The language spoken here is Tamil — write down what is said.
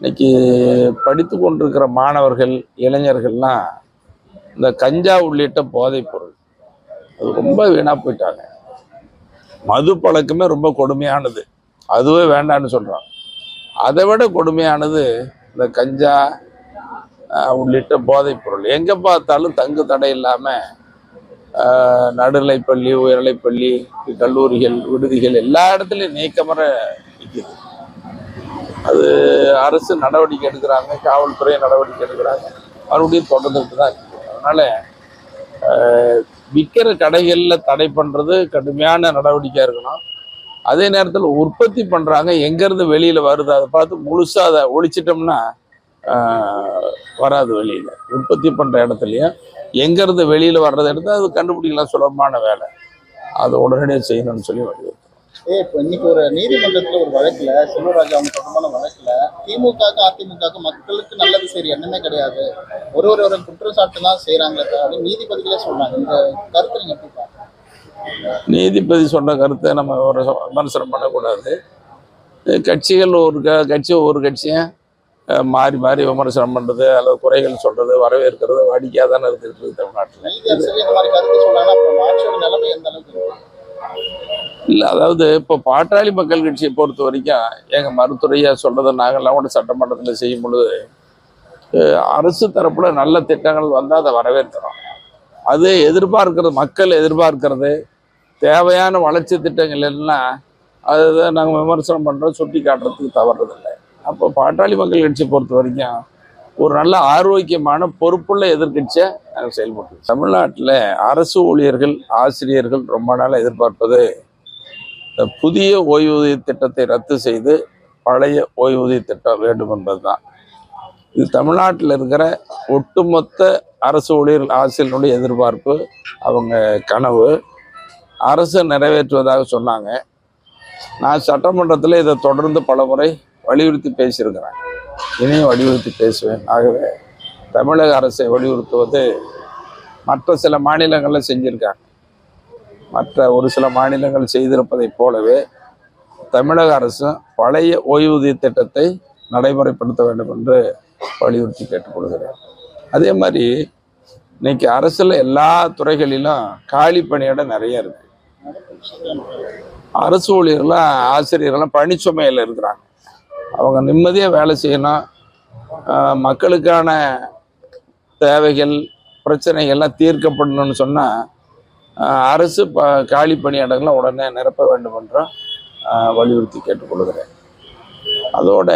இன்னைக்கு படித்து கொண்டிருக்கிற மாணவர்கள் இளைஞர்கள்லாம் இந்த கஞ்சா உள்ளிட்ட போதைப் பொருள். அது ரொம்ப வீணா போயிட்டாங்க. மது பழக்கமே ரொம்ப கொடுமையானது. அதுவே வேண்டான்னு சொல்றாங்க. அதை விட கொடுமையானது இந்த கஞ்சா ஆஹ், உள்ளிட்ட போதைப் பொருள். எங்க பார்த்தாலும் தங்கு தடை இல்லாம ஆஹ், நடுநிலைப்பள்ளி உயர்நிலைப்பள்ளி கல்லூரிகள் விடுதிகள் எல்லா இடத்துலையும் நீக்கமர நிற்கிது அது அரசு நடவடிக்கை எடுக்கிறாங்க காவல்துறை நடவடிக்கை எடுக்கிறாங்க. மறுபடியும் தொடர்ந்துட்டு தான் இருக்குது அதனால் விற்கிற கடைகளில் தடை பண்ணுறது கடுமையான நடவடிக்கையாக இருக்கணும். அதே நேரத்தில் உற்பத்தி பண்ணுறாங்க எங்கேருந்து வெளியில் வருது அதை பார்த்து முழுசாக அதை ஒழிச்சிட்டோம்னா வராது வெளியில். உற்பத்தி பண்ணுற இடத்துலையும் எங்கேருந்து வெளியில் வர்றதை எடுத்து அது கண்டுபிடிக்கலாம் சுலபமான வேலை. அதை உடனடியாக செய்யணும்னு சொல்லி வருது ஏ இப்போ இன்னைக்கு ஒரு நீதிமன்றத்துல ஒரு வழக்குல செல்வராஜ் அவங்க தொடர்பான வழக்குல திமுகவுக்கு அதிமுகவுக்கு மக்களுக்கு நல்லது சரி என்னமே கிடையாது. ஒரு ஒரு ஒரு குற்றச்சாட்டு தான் செய்யறாங்களே தவிர நீதிபதிகளே சொல்றாங்க. இந்த கருத்து நீங்க எப்படி? நீதிபதி சொன்ன கருத்தை நம்ம ஒரு விமர்சனம் பண்ணக்கூடாது. கட்சிகள் ஒரு க கட்சி ஒரு கட்சியும் அஹ் மாறி மாறி விமர்சனம் பண்ணுறது அல்லது குறைகள் சொல்கிறது வரவேற்கிறது வாடிக்கையாக தானே இருந்துகிட்டு இருக்கு? தமிழ்நாட்டில் இல்லை அதாவது இப்போ பாட்டாளி மக்கள் கட்சியை பொறுத்த வரைக்கும் எங்கள் மருத்துறையாக சொல்கிறத நாங்கள்லாம் கூட சட்டமன்றத்தில் செய்யும் பொழுது அரசு தரப்பில் நல்ல திட்டங்கள் வந்தால் அதை வரவேற்கிறோம். அது எதிர்பார்க்கிறது மக்கள் எதிர்பார்க்கிறது தேவையான வளர்ச்சி திட்டங்கள் எல்லாம் அதை நாங்கள் விமர்சனம் பண்ணுறோம் சுட்டி காட்டுறதுக்கு தவறுறதில்லை அப்போ பாட்டாளி மக்கள் கட்சியை பொறுத்த வரைக்கும் ஒரு நல்ல ஆரோக்கியமான பொறுப்புள்ள எதிர்கட்சியை நாங்கள் செயல்பட்டு தமிழ்நாட்டில் அரசு ஊழியர்கள் ஆசிரியர்கள் ரொம்ப நாளாக எதிர்பார்ப்பது இந்த புதிய ஓய்வூதிய திட்டத்தை ரத்து செய்து பழைய ஓய்வூதிய திட்டம் வேண்டும் என்பதுதான். இது தமிழ்நாட்டில் இருக்கிற ஒட்டுமொத்த அரசு ஊழியர்கள் ஆசிரியர்களுடைய எதிர்பார்ப்பு அவங்க கனவு. அரசு நிறைவேற்றுவதாக சொன்னாங்க. நான் சட்டமன்றத்தில் இதை தொடர்ந்து பல முறை வலியுறுத்தி பேசியிருக்கிறேன். இனியும் வலியுறுத்தி பேசுவேன். ஆகவே தமிழக அரசை வலியுறுத்துவது மற்ற சில மாநிலங்களில் செஞ்சுருக்காங்க. மற்ற ஒரு சில மாநிலங்கள் செய்திருப்பதைப் போலவே தமிழக அரசு பழைய ஓய்வூதிய திட்டத்தை நடைமுறைப்படுத்த வேண்டும் என்று வலியுறுத்தி கேட்டுக்கொள்கிறேன். அதே மாதிரி இன்னைக்கு அரசில் எல்லா துறைகளிலும் காலி பணியிடம் நிறைய இருக்கு. அரசு ஊழியர்கள்லாம் ஆசிரியர்கள்லாம் பணிச்சுமையில் இருக்கிறாங்க. அவங்க நிம்மதியாக வேலை செய்யணும். மக்களுக்கான தேவைகள் பிரச்சனைகள்லாம் தீர்க்கப்படணும்னு சொன்னால் அரசு ப காலி பணியிடங்களை உடனே நிரப்ப வேண்டும் என்றும் வலியுறுத்தி கேட்டுக்கொள்கிறேன். அதோட